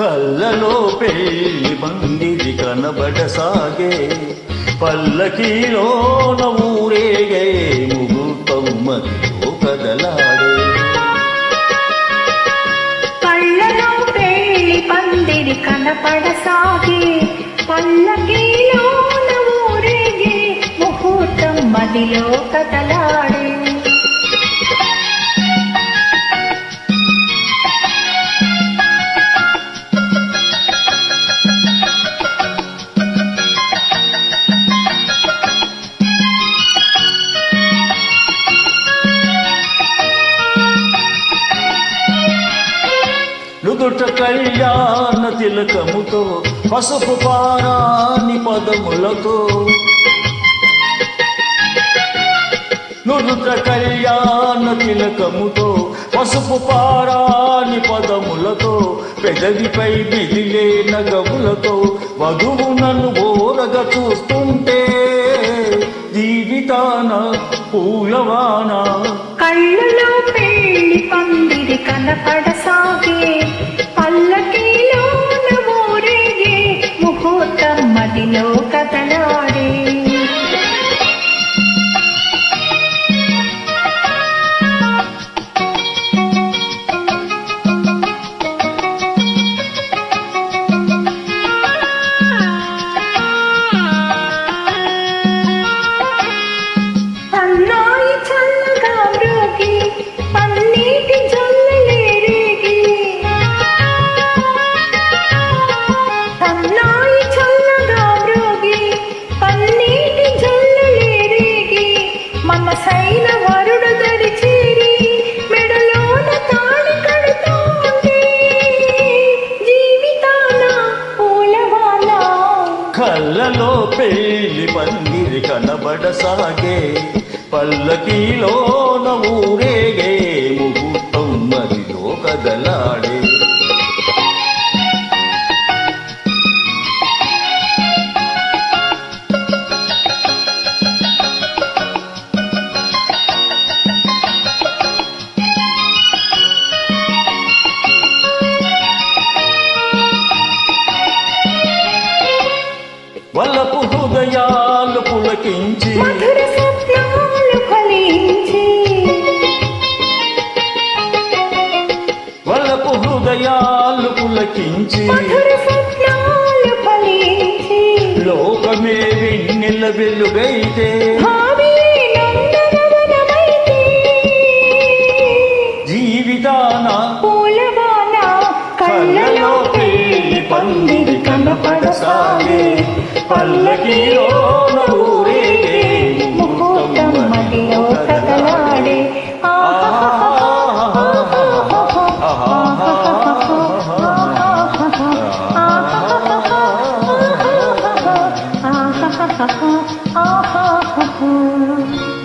కళ్ళలో పెళ్ళి మందిరి కనబడసాగే పల్లకీలోన ఊరేగే ముహూర్తం కదలాడే. కళ్ళలో పెళ్ళి పందిరి కనపడసాగే పల్లకీలోన ఊరేగే ముహూర్తం మదిలో కదలాడే. నుదుట కళ్యాణ తిలకముతో పసుపు పారాని పదములతో. నుదుట కళ్యాణ తిలకముతో పసుపు పారాని పదములతో పెదవిపై మిదిలే నగములతో వధువు నన్ను ఓరగా చూస్తుంటే జీవితాన పూలవాన. కళ్ళలో పందిరి కనపడసాగే. కళ్ళలో పెళ్ళి పందిరి కనబడసాగే పల్లకీలోన ఊరేగే ముహూర్తం మదిలో కదలాడే పులకించి వలపు హృదయాలు పులకించి లోకమే వెన్నెల వెలుగైతే జీవితాన పూలవాన కళ్ళలో పెళ్ళి పందిరి కనపడసాగే. పల్లకీలో 哈哈哈，啊哈哈。